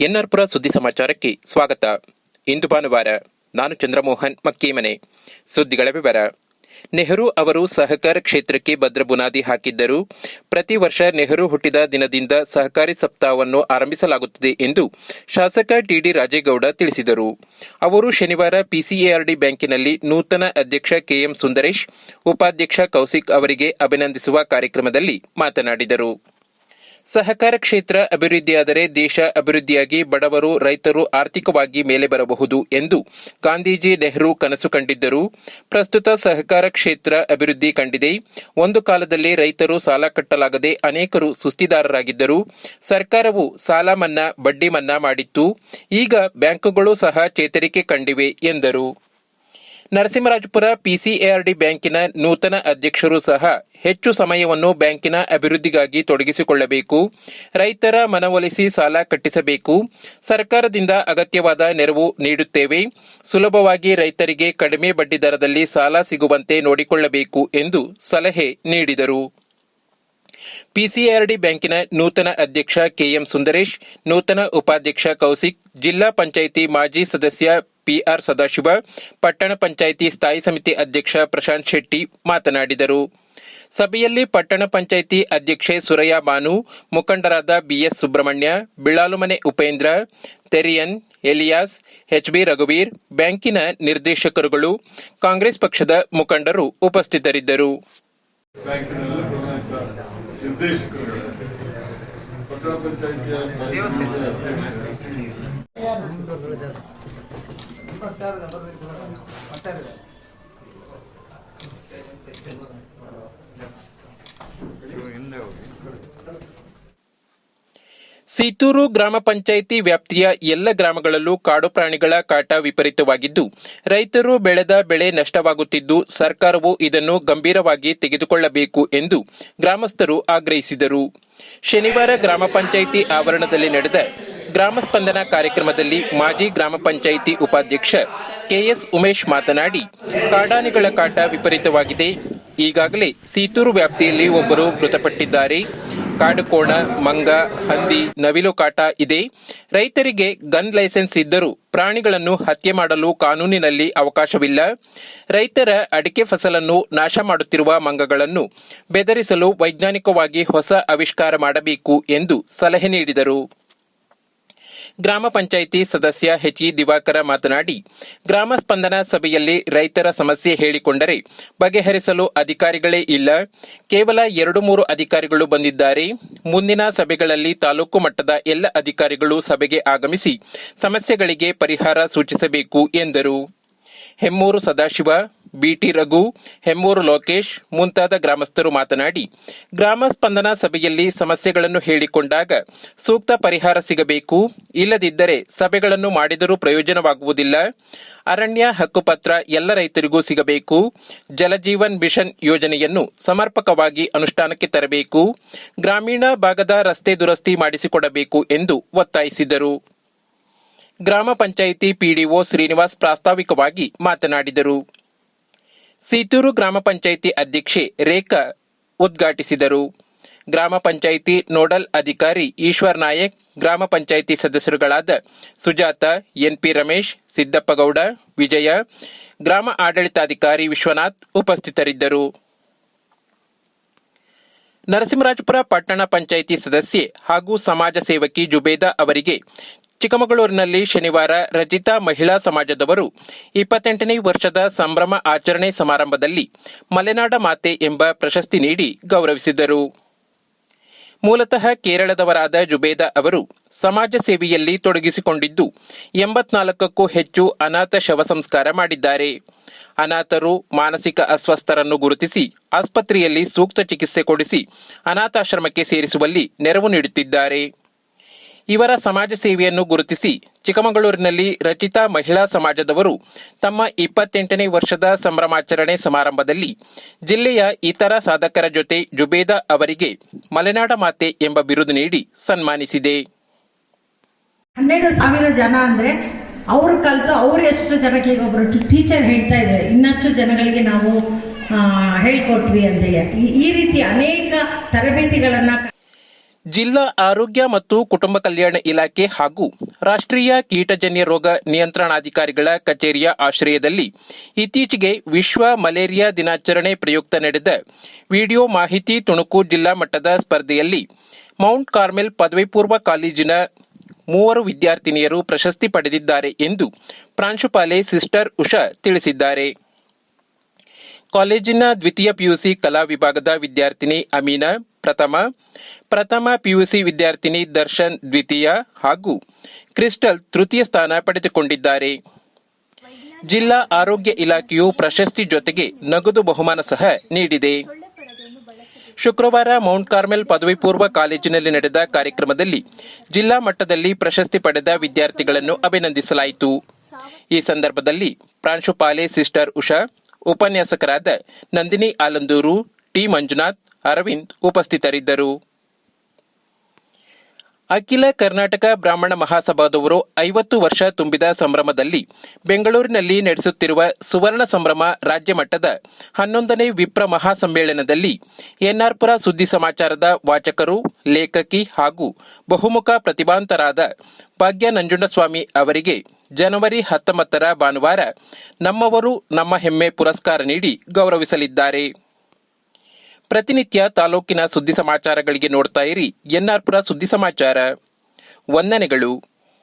ಎನ್ಆರ್ಪುರ ಸುದ್ದಿ ಸಮಾಚಾರಕ್ಕೆ ಸ್ವಾಗತ. ಇಂದು ಭಾನುವಾರ ನಾನು ಚಂದ್ರಮೋಹನ್ ಮಕ್ಕೇಮನೆ. ಸುದ್ದಿಗಳ ವಿವರ. ನೆಹರು ಅವರು ಸಹಕಾರ ಕ್ಷೇತ್ರಕ್ಕೆ ಭದ್ರ ಬುನಾದಿ ಹಾಕಿದ್ದರು ಪ್ರತಿ ವರ್ಷ ನೆಹರು ಹುಟ್ಟಿದ ದಿನದಿಂದ ಸಹಕಾರಿ ಸಪ್ತಾಹವನ್ನು ಆರಂಭಿಸಲಾಗುತ್ತದೆ ಎಂದು ಶಾಸಕ ಟಿಡಿ ರಾಜೇಗೌಡ ತಿಳಿಸಿದರು. ಅವರು ಶನಿವಾರ ಪಿಸಿಎಆರ್ಡಿ ಬ್ಯಾಂಕಿನಲ್ಲಿ ನೂತನ ಅಧ್ಯಕ್ಷ ಕೆಎಂ ಸುಂದರೇಶ್, ಉಪಾಧ್ಯಕ್ಷ ಕೌಶಿಕ್ ಅವರಿಗೆ ಅಭಿನಂದಿಸುವ ಕಾರ್ಯಕ್ರಮದಲ್ಲಿ ಮಾತನಾಡಿದರು. ಸಹಕಾರ ಕ್ಷೇತ್ರ ಅಭಿವೃದ್ಧಿಯಾದರೆ ದೇಶ ಅಭಿವೃದ್ಧಿಯಾಗಿ ಬಡವರು, ರೈತರು ಆರ್ಥಿಕವಾಗಿ ಮೇಲೆ ಬರಬಹುದು ಎಂದು ಗಾಂಧೀಜಿ ನೆಹರು ಕನಸು ಕಂಡಿದ್ದರು. ಪ್ರಸ್ತುತ ಸಹಕಾರ ಕ್ಷೇತ್ರ ಅಭಿವೃದ್ಧಿ ಕಂಡಿದೆ. ಒಂದು ಕಾಲದಲ್ಲಿ ರೈತರು ಸಾಲ ಕಟ್ಟಲಾಗದೆ ಅನೇಕರು ಸುಸ್ತಿದಾರರಾಗಿದ್ದರು. ಸರ್ಕಾರವು ಸಾಲ ಮನ್ನಾ, ಬಡ್ಡಿ ಮನ್ನಾ ಮಾಡಿತ್ತು. ಈಗ ಬ್ಯಾಂಕುಗಳು ಸಹ ಚೇತರಿಕೆ ಕಂಡಿವೆ ಎಂದರು. ನರಸಿಂಹರಾಜಪುರ ಪಿಸಿಎಆರ್ಡಿ ಬ್ಯಾಂಕಿನ ನೂತನ ಅಧ್ಯಕ್ಷರು ಸಹ ಹೆಚ್ಚು ಸಮಯವನ್ನು ಬ್ಯಾಂಕಿನ ಅಭಿವೃದ್ಧಿಗಾಗಿ ತೊಡಗಿಸಿಕೊಳ್ಳಬೇಕು. ರೈತರ ಮನವೊಲಿಸಿ ಸಾಲ ಕಟ್ಟಿಸಬೇಕು. ಸರ್ಕಾರದಿಂದ ಅಗತ್ಯವಾದ ನೆರವು ನೀಡುತ್ತೇವೆ. ಸುಲಭವಾಗಿ ರೈತರಿಗೆ ಕಡಿಮೆ ಬಡ್ಡಿದರದಲ್ಲಿ ಸಾಲ ಸಿಗುವಂತೆ ನೋಡಿಕೊಳ್ಳಬೇಕು ಎಂದು ಸಲಹೆ ನೀಡಿದರು. ಪಿಸಿಆರ್ಡಿ ಬ್ಯಾಂಕಿನ ನೂತನ ಅಧ್ಯಕ್ಷ ಕೆಎಂ ಸುಂದರೇಶ್, ನೂತನ ಉಪಾಧ್ಯಕ್ಷ ಕೌಶಿಕ್, ಜಿಲ್ಲಾ ಪಂಚಾಯಿತಿ ಮಾಜಿ ಸದಸ್ಯ ಪಿಆರ್ ಸದಾಶಿವ, ಪಟ್ಟಣ ಪಂಚಾಯಿತಿ ಸ್ಥಾಯಿ ಸಮಿತಿ ಅಧ್ಯಕ್ಷ ಪ್ರಶಾಂತ್ ಶೆಟ್ಟಿ ಮಾತನಾಡಿದರು. ಸಭೆಯಲ್ಲಿ ಪಟ್ಟಣ ಪಂಚಾಯಿತಿ ಅಧ್ಯಕ್ಷೆ ಸುರಯ್ಯ ಬಾನು, ಮುಖಂಡರಾದ BS Subrahmanya Bilalumane Upendra, Therian, Elias, HB ರಘುವೀರ್, ಬ್ಯಾಂಕಿನ ನಿರ್ದೇಶಕರುಗಳು, ಕಾಂಗ್ರೆಸ್ ಪಕ್ಷದ ಮುಖಂಡರು ಉಪಸ್ಥಿತರಿದ್ದರು. ಬ್ಯಾಂಕಿನ ನಿರ್ದೇಶಕರು ಪಟ್ಟಣ ಪಂಚಾಯಿತಿಯ ಸ್ಥಾಯಿ ಸಮಿತಿಯ ಅಧ್ಯಕ್ಷ ಸೀತೂರು ಗ್ರಾಮ ಪಂಚಾಯಿತಿ ವ್ಯಾಪ್ತಿಯ ಎಲ್ಲ ಗ್ರಾಮಗಳಲ್ಲೂ ಕಾಡು ಪ್ರಾಣಿಗಳ ಕಾಟ ವಿಪರೀತವಾಗಿದ್ದು, ರೈತರು ಬೆಳೆದ ಬೆಳೆ ನಷ್ಟವಾಗುತ್ತಿದ್ದು, ಸರ್ಕಾರವು ಇದನ್ನು ಗಂಭೀರವಾಗಿ ತೆಗೆದುಕೊಳ್ಳಬೇಕು ಎಂದು ಗ್ರಾಮಸ್ಥರು ಆಗ್ರಹಿಸಿದರು. ಶನಿವಾರ ಗ್ರಾಮ ಪಂಚಾಯಿತಿ ಆವರಣದಲ್ಲಿ ನಡೆದ ಗ್ರಾಮ ಸ್ಪಂದನ ಕಾರ್ಯಕ್ರಮದಲ್ಲಿ ಮಾಜಿ ಗ್ರಾಮ ಪಂಚಾಯಿತಿ ಉಪಾಧ್ಯಕ್ಷ ಕೆಎಸ್ ಉಮೇಶ್ ಮಾತನಾಡಿ, ಕಾಡಾನೆಗಳ ಕಾಟ ವಿಪರೀತವಾಗಿದೆ. ಈಗಾಗಲೇ ಸೀತೂರು ವ್ಯಾಪ್ತಿಯಲ್ಲಿ ಒಬ್ಬರು ಮೃತಪಟ್ಟಿದ್ದಾರೆ. ಕಾಡುಕೋಣ, ಮಂಗ, ಹಂದಿ, ನವಿಲು ಕಾಟ ಇದೆ. ರೈತರಿಗೆ ಗನ್ ಲೈಸೆನ್ಸ್ ಇದ್ದರೂ ಪ್ರಾಣಿಗಳನ್ನು ಹತ್ಯೆ ಮಾಡಲು ಕಾನೂನಿನಲ್ಲಿ ಅವಕಾಶವಿಲ್ಲ. ರೈತರ ಅಡಿಕೆ ಫಸಲನ್ನು ನಾಶ ಮಾಡುತ್ತಿರುವ ಮಂಗಗಳನ್ನು ಬೆದರಿಸಲು ವೈಜ್ಞಾನಿಕವಾಗಿ ಹೊಸ ಆವಿಷ್ಕಾರ ಮಾಡಬೇಕು ಎಂದು ಸಲಹೆ ನೀಡಿದರು. ಗ್ರಾಮ ಪಂಚಾಯಿತಿ ಸದಸ್ಯ ಎಚ್ಇ ದಿವಾಕರ ಮಾತನಾಡಿ, ಗ್ರಾಮ ಸ್ಪಂದನ ಸಭೆಯಲ್ಲಿ ರೈತರ ಸಮಸ್ಯೆ ಹೇಳಿಕೊಂಡರೆ ಬಗೆಹರಿಸಲು ಅಧಿಕಾರಿಗಳೇ ಇಲ್ಲ. ಕೇವಲ ಎರಡು ಮೂರು ಅಧಿಕಾರಿಗಳು ಬಂದಿದ್ದಾರೆ. ಮುಂದಿನ ಸಭೆಗಳಲ್ಲಿ ತಾಲೂಕು ಮಟ್ಟದ ಎಲ್ಲ ಅಧಿಕಾರಿಗಳು ಸಭೆಗೆ ಆಗಮಿಸಿ ಸಮಸ್ಯೆಗಳಿಗೆ ಪರಿಹಾರ ಸೂಚಿಸಬೇಕು ಎಂದರು. ಹೆಮ್ಮೂರು ಸದಾಶಿವ. ಬಿಟಿ ರಘು, ಹೆಮ್ಮೂರು ಲೋಕೇಶ್ ಮುಂತಾದ ಗ್ರಾಮಸ್ಥರು ಮಾತನಾಡಿ, ಗ್ರಾಮ ಸ್ಪಂದನ ಸಭೆಯಲ್ಲಿ ಸಮಸ್ಯೆಗಳನ್ನು ಹೇಳಿಕೊಂಡಾಗ ಸೂಕ್ತ ಪರಿಹಾರ ಸಿಗಬೇಕು. ಇಲ್ಲದಿದ್ದರೆ ಸಭೆಗಳನ್ನು ಮಾಡಿದರೂ ಪ್ರಯೋಜನವಾಗುವುದಿಲ್ಲ. ಅರಣ್ಯ ಹಕ್ಕುಪತ್ರ ಎಲ್ಲ ರೈತರಿಗೂ ಸಿಗಬೇಕು. ಜಲಜೀವನ್ ಮಿಷನ್ ಯೋಜನೆಯನ್ನು ಸಮರ್ಪಕವಾಗಿ ಅನುಷ್ಠಾನಕ್ಕೆ ತರಬೇಕು. ಗ್ರಾಮೀಣ ಭಾಗದ ರಸ್ತೆ ದುರಸ್ತಿ ಮಾಡಿಸಿಕೊಡಬೇಕು ಎಂದು ಒತ್ತಾಯಿಸಿದರು. ಗ್ರಾಮ ಪಂಚಾಯಿತಿ ಪಿಡಿಒ ಶ್ರೀನಿವಾಸ್ ಪ್ರಾಸ್ತಾವಿಕವಾಗಿ ಮಾತನಾಡಿದರು. ಸೀತೂರು ಗ್ರಾಮ ಪಂಚಾಯಿತಿ ಅಧ್ಯಕ್ಷೆ ರೇಖಾ ಉದ್ಘಾಟಿಸಿದರು. ಗ್ರಾಮ ಪಂಚಾಯಿತಿ ನೋಡಲ್ ಅಧಿಕಾರಿ ಈಶ್ವರ್ ನಾಯಕ್, ಗ್ರಾಮ ಪಂಚಾಯಿತಿ ಸದಸ್ಯರುಗಳಾದ ಸುಜಾತ, ಎನ್ಪಿ ರಮೇಶ್, ಸಿದ್ದಪ್ಪಗೌಡ, ವಿಜಯ, ಗ್ರಾಮ ಆಡಳಿತಾಧಿಕಾರಿ ವಿಶ್ವನಾಥ್ ಉಪಸ್ಥಿತರಿದ್ದರು. ನರಸಿಂಹರಾಜಪುರ ಪಟ್ಟಣ ಪಂಚಾಯಿತಿ ಸದಸ್ಯೆ ಹಾಗೂ ಸಮಾಜ ಸೇವಕಿ ಜುಬೇದಾ ಅವರಿಗೆ ಚಿಕ್ಕಮಗಳೂರಿನಲ್ಲಿ ಶನಿವಾರ ರಜಿತಾ ಮಹಿಳಾ ಸಮಾಜದವರು ಇಪ್ಪತ್ತೆಂಟನೇ ವರ್ಷದ ಸಂಭ್ರಮ ಆಚರಣೆ ಸಮಾರಂಭದಲ್ಲಿ ಮಲೆನಾಡ ಮಾತೆ ಎಂಬ ಪ್ರಶಸ್ತಿ ನೀಡಿ ಗೌರವಿಸಿದರು. ಮೂಲತಃ ಕೇರಳದವರಾದ ಜುಬೇದಾ ಅವರು ಸಮಾಜ ಸೇವೆಯಲ್ಲಿ ತೊಡಗಿಸಿಕೊಂಡಿದ್ದು ಎಂಬತ್ನಾಲ್ಕಕ್ಕೂ ಹೆಚ್ಚು ಅನಾಥ ಶವ ಸಂಸ್ಕಾರ ಮಾಡಿದ್ದಾರೆ. ಅನಾಥರು ಮಾನಸಿಕ ಅಸ್ವಸ್ಥರನ್ನು ಗುರುತಿಸಿ ಆಸ್ಪತ್ರೆಯಲ್ಲಿ ಸೂಕ್ತ ಚಿಕಿತ್ಸೆ ಕೊಡಿಸಿ ಅನಾಥಾಶ್ರಮಕ್ಕೆ ಸೇರಿಸುವಲ್ಲಿ ನೆರವು ನೀಡುತ್ತಿದ್ದಾರೆ. ಇವರ ಸಮಾಜ ಸೇವೆಯನ್ನು ಗುರುತಿಸಿ ಚಿಕ್ಕಮಗಳೂರಿನಲ್ಲಿ ರಚಿತಾ ಮಹಿಳಾ ಸಮಾಜದವರು ತಮ್ಮ ಇಪ್ಪತ್ತೆಂಟನೇ ವರ್ಷದ ಸಂಭ್ರಮಾಚರಣೆ ಸಮಾರಂಭದಲ್ಲಿ ಜಿಲ್ಲೆಯ ಇತರ ಸಾಧಕರ ಜೊತೆ ಜುಬೇದಾ ಅವರಿಗೆ ಮಲೆನಾಡ ಮಾತೆ ಎಂಬ ಬಿರುದು ನೀಡಿ ಸನ್ಮಾನಿಸಿದೆ. ಹನ್ನೆರಡು ಸಾವಿರ ಜನ ಅಂದ್ರೆ ಅವ್ರು ಕಲಿತು ಅವ್ರು ಎಷ್ಟು ಜನಕ್ಕೆ ಈಗ ಒಬ್ರು ಟೀಚರ್ ಹೇಳ್ತಾ ಇದ್ದಾರೆ. ಇನ್ನಷ್ಟು ಜನಗಳಿಗೆ ನಾವು ಹೇಳ್ಕೊಟ್ವಿ ಅಂತ ಈ ರೀತಿ ಅನೇಕ ತರಬೇತಿಗಳನ್ನ ಜಿಲ್ಲಾ ಆರೋಗ್ಯ ಮತ್ತು ಕುಟುಂಬ ಕಲ್ಯಾಣ ಇಲಾಖೆ ಹಾಗೂ ರಾಷ್ಟ್ರೀಯ ಕೀಟಜನ್ಯ ರೋಗ ನಿಯಂತ್ರಣಾಧಿಕಾರಿಗಳ ಕಚೇರಿಯ ಆಶ್ರಯದಲ್ಲಿ ಇತ್ತೀಚೆಗೆ ವಿಶ್ವ ಮಲೇರಿಯಾ ದಿನಾಚರಣೆ ಪ್ರಯುಕ್ತ ನಡೆದ ವಿಡಿಯೋ ಮಾಹಿತಿ ತುಣುಕು ಜಿಲ್ಲಾ ಮಟ್ಟದ ಸ್ಪರ್ಧೆಯಲ್ಲಿ ಮೌಂಟ್ ಕಾರ್ಮೆಲ್ ಪದವಿ ಪೂರ್ವ ಕಾಲೇಜಿನ ಮೂವರು ವಿದ್ಯಾರ್ಥಿನಿಯರು ಪ್ರಶಸ್ತಿ ಪಡೆದಿದ್ದಾರೆ ಎಂದು ಪ್ರಾಂಶುಪಾಲೆ ಸಿಸ್ಟರ್ ಉಷಾ ತಿಳಿಸಿದ್ದಾರೆ. ಕಾಲೇಜಿನ ದ್ವಿತೀಯ ಪಿಯುಸಿ ಕಲಾ ವಿಭಾಗದ ವಿದ್ಯಾರ್ಥಿನಿ ಅಮೀನಾ, ಪ್ರಥಮ ಪ್ರಥಮ ಪಿಯುಸಿ ವಿದ್ಯಾರ್ಥಿನಿ ದರ್ಶನ್ ದ್ವಿತೀಯ ಹಾಗೂ ಕ್ರಿಸ್ಟಲ್ ತೃತೀಯ ಸ್ಥಾನ ಪಡೆದುಕೊಂಡಿದ್ದಾರೆ. ಜಿಲ್ಲಾ ಆರೋಗ್ಯ ಇಲಾಖೆಯು ಪ್ರಶಸ್ತಿ ಜೊತೆಗೆ ನಗದು ಬಹುಮಾನ ಸಹ ನೀಡಿದೆ. ಶುಕ್ರವಾರ ಮೌಂಟ್ ಕಾರ್ಮೆಲ್ ಪದವಿ ಪೂರ್ವ ಕಾಲೇಜಿನಲ್ಲಿ ನಡೆದ ಕಾರ್ಯಕ್ರಮದಲ್ಲಿ ಜಿಲ್ಲಾ ಮಟ್ಟದಲ್ಲಿ ಪ್ರಶಸ್ತಿ ಪಡೆದ ವಿದ್ಯಾರ್ಥಿಗಳನ್ನು ಅಭಿನಂದಿಸಲಾಯಿತು. ಈ ಸಂದರ್ಭದಲ್ಲಿ ಪ್ರಾಂಶುಪಾಲೆ ಸಿಸ್ಟರ್ ಉಷಾ ಉಪನ್ಯಾಸಕರಾದ ನಂದಿನಿ ಆಲಂದೂರು, ಟಿ. ಮಂಜುನಾಥ್, ಅರವಿಂದ್ ಉಪಸ್ಥಿತರಿದ್ದರು. ಅಖಿಲ ಕರ್ನಾಟಕ ಬ್ರಾಹ್ಮಣ ಮಹಾಸಭಾದವರು ಐವತ್ತು ವರ್ಷ ತುಂಬಿದ ಸಂಭ್ರಮದಲ್ಲಿ ಬೆಂಗಳೂರಿನಲ್ಲಿ ನಡೆಸುತ್ತಿರುವ ಸುವರ್ಣ ಸಂಭ್ರಮ ರಾಜ್ಯ ಮಟ್ಟದ ಹನ್ನೊಂದನೇ ವಿಪ್ರ ಮಹಾಸಮ್ಮೇಳನದಲ್ಲಿ ಎನ್ಆರ್ಪುರ ಸುದ್ದಿ ಸಮಾಚಾರದ ವಾಚಕರು, ಲೇಖಕಿ ಹಾಗೂ ಬಹುಮುಖ ಪ್ರತಿಭಾಂತರಾದ ಭಾಗ್ಯ ನಂಜುಂಡಸ್ವಾಮಿ ಅವರಿಗೆ ಜನವರಿ ಹತ್ತೊಂಬತ್ತರ ಭಾನುವಾರ ನಮ್ಮವರು ನಮ್ಮ ಹೆಮ್ಮೆ ಪುರಸ್ಕಾರ ನೀಡಿ ಗೌರವಿಸಲಿದ್ದಾರೆ. ಪ್ರತಿನಿತ್ಯ ತಾಲೂಕಿನ ಸುದ್ದಿ ಸಮಾಚಾರಗಳಿಗೆ ನೋಡ್ತಾ ಇರಿ ಎನ್ಆರ್ಪುರ ಸುದ್ದಿ ಸಮಾಚಾರ. ವಂದನೆಗಳು.